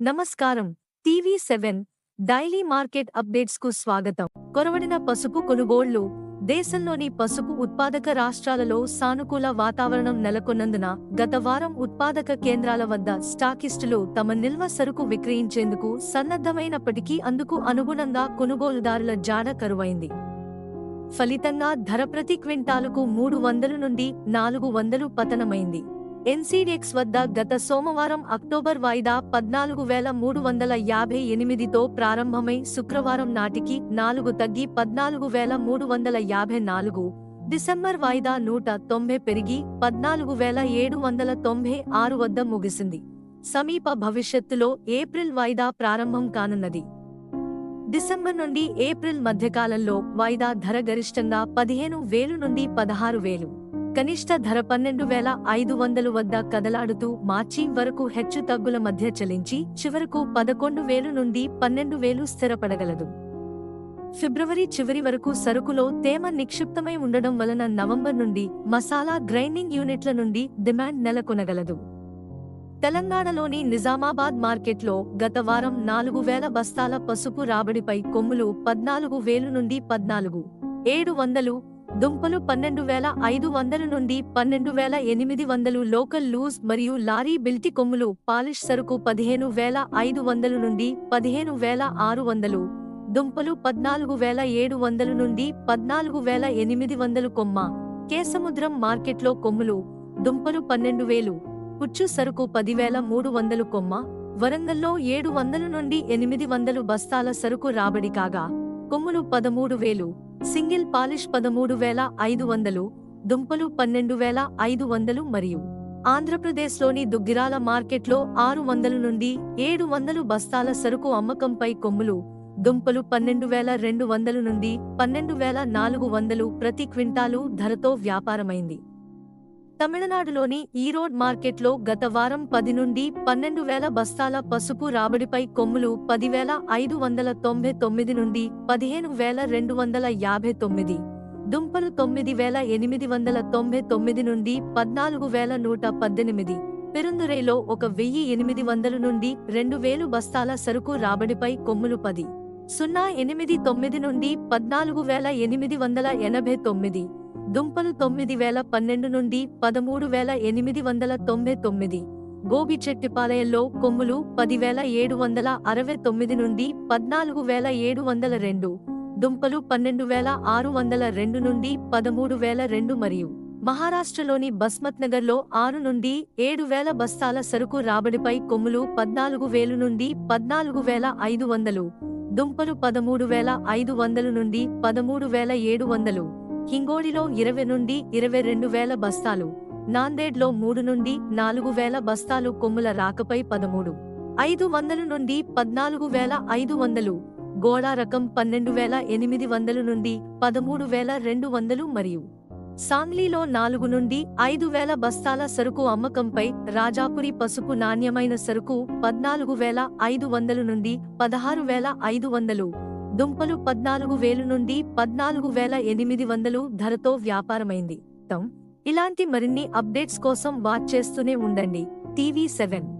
నమస్కారం. TV seven daily market అప్డేట్స్కు స్వాగతం. కొరవడిన పసుపు కొనుగోళ్ళు దేశంలోని పసుపు ఉత్పాదక రాష్ట్రాలలో సానుకూల వాతావరణం నెలకొన్నందున గత వారం ఉత్పాదక కేంద్రాల వద్ద స్టాకిస్టులు తమ నిల్వ సరుకు విక్రయించేందుకు సన్నద్ధమైనప్పటికీ అందుకు అనుగుణంగా కొనుగోలుదారుల జాడ కరువైంది. ఫలితంగా ధర ప్రతి క్వింటాలుకు మూడు వందల నుండి నాలుగు వందలు పతనమైంది. ఎన్సీడెక్స్ వద్ద గత సోమవారం అక్టోబర్ వాయిదా పద్నాలుగు వేల మూడు వందల యాభై ఎనిమిదితో ప్రారంభమై శుక్రవారం నాటికి నాలుగు తగ్గి పద్నాలుగు వేల మూడు వందల యాభై నాలుగు. డిసెంబర్ వాయిదా నూట తొంభై పెరిగి పద్నాలుగు వేల ఏడు వందల తొంభై ఆరు వద్ద ముగిసింది. సమీప భవిష్యత్తులో ఏప్రిల్ వాయిదా ప్రారంభం కానున్నది. డిసెంబర్ నుండి ఏప్రిల్ మధ్యకాలంలో వాయిదా ధర గరిష్టంగా పదిహేను వేలు నుండి పదహారు వేలు. కనిష్ట ధర పన్నెండు వేల ఐదు వందలు వద్ద కదలాడుతూ మార్చి వరకు హెచ్చు తగ్గుల మధ్య చలించి చివరకు పదకొండు వేలు నుండి పన్నెండు వేలు స్థిరపడగలదు. ఫిబ్రవరి చివరి వరకు సరుకులో తేమ నిక్షిప్తమై ఉండడం వలన నవంబర్ నుండి మసాలా గ్రైండింగ్ యూనిట్ల నుండి డిమాండ్ నెలకొనగలదు. తెలంగాణలోని నిజామాబాద్ మార్కెట్లో గత వారం నాలుగు వేల బస్తాల పసుపు రాబడిపై కొమ్ములు పద్నాలుగు వేలు నుండి పద్నాలుగు ఏడు వందలు దుంపలు పన్నెండు వేల ఐదు వందల నుండి పన్నెండు వేల ఎనిమిది వందలు లోకల్ లూజ్ మరియు లారీ బిల్టి కొమ్ములు పాలిష్ సరుకు పదిహేను వేల ఐదు వందలు నుండి పదిహేను వేల ఆరు వందలు. దుంపలు పద్నాలుగు వేల ఏడు వందలు నుండి పద్నాలుగు వేల ఎనిమిది వందలు కొమ్మ. కేసముద్రం మార్కెట్లో కొమ్ములు దుంపలు పన్నెండు వేలు. పుచ్చు సరుకు పదివేల మూడు వందలు కొమ్మ. వరంగల్లో ఏడు వందల నుండి ఎనిమిది వందలు బస్తాల సరుకు రాబడి కాగా కొమ్ములు పదమూడు వేలు. సింగిల్ పాలిష్ పదమూడు వేల ఐదు వందలు దుంపలు పన్నెండు వేల ఐదు వందలు మరియు ఆంధ్రప్రదేశ్లోని దుగ్గిరాల మార్కెట్లో ఆరు వందల నుండి ఏడు వందలు బస్తాల సరుకు అమ్మకంపై కొమ్ములు దుంపలు పన్నెండు వేల రెండు వందలు నుండి పన్నెండు వేల నాలుగు వందలు ప్రతి క్వింటాలు ధరతో వ్యాపారమైంది. తమిళనాడులోని ఈరోడ్ మార్కెట్లో గత వారం పది నుండి పన్నెండు వేల బస్తాల పసుపు రాబడిపై కొమ్ములు పదివేల ఐదు వందల తొంభై తొమ్మిది నుండి పదిహేను వేల రెండు వందల యాభై తొమ్మిది దుంపలు తొమ్మిది వేల ఎనిమిది వందల తొంభై తొమ్మిది నుండి పద్నాలుగు వేల నూట పద్దెనిమిది పెరుందురైలో ఒక వెయ్యి ఎనిమిది వందల నుండి రెండు వేలు బస్తాల సరుకు రాబడిపై కొమ్ములు పది సున్నా ఎనిమిది తొమ్మిది నుండి పద్నాలుగు వేల ఎనిమిది వందల ఎనభై తొమ్మిది దుంపలు తొమ్మిది వేల పన్నెండు నుండి పదమూడు వేల ఎనిమిది వందల తొంభై తొమ్మిది. గోబిచెట్టిపాలయంలో కొమ్ములు పదివేల ఏడు వందల అరవై తొమ్మిది నుండి పద్నాలుగు వేల ఏడు వందల రెండు. దుంపలు పన్నెండు వేల ఆరు వందల రెండు నుండి పదమూడు వేల రెండు మరియు మహారాష్ట్రలోని బస్మత్ నగర్లో ఆరు నుండి ఏడు వేల బస్తాల సరుకు రాబడిపై కొమ్ములు పద్నాలుగు వేలు నుండి పద్నాలుగు వేల ఐదు వందలు. దుంపలు పదమూడు వేల ఐదు వందలు నుండి పదమూడు వేల ఏడు వందలు. హింగోడిలో ఇరవై నుండి ఇరవై రెండు వేల బస్తాలు నాందేడ్లో మూడు నుండి నాలుగు వేల బస్తాలు కొమ్ముల రాకపై పదమూడు ఐదు వందలు నుండి పద్నాలుగు వేల ఐదు వందలు గోడా రకం పన్నెండు వేల ఎనిమిది వందలు నుండి పదమూడు వేల రెండు వందలు మరియు సాంగ్లీలో నాలుగు నుండి ఐదు వేల బస్తాల సరుకు అమ్మకంపై రాజాపురి పసుపు నాణ్యమైన సరుకు పద్నాలుగు వేల ఐదు వందలు నుండి పదహారు వేల ఐదు వందలు దుంపలు పద్నాలుగు వేలు నుండి పద్నాలుగు వేల ఎనిమిది వందలు ధరతో వ్యాపారమైంది. తం. ఇలాంటి మరిన్ని అప్డేట్స్ కోసం వాచ్ చేస్తూనే ఉండండి. TV seven.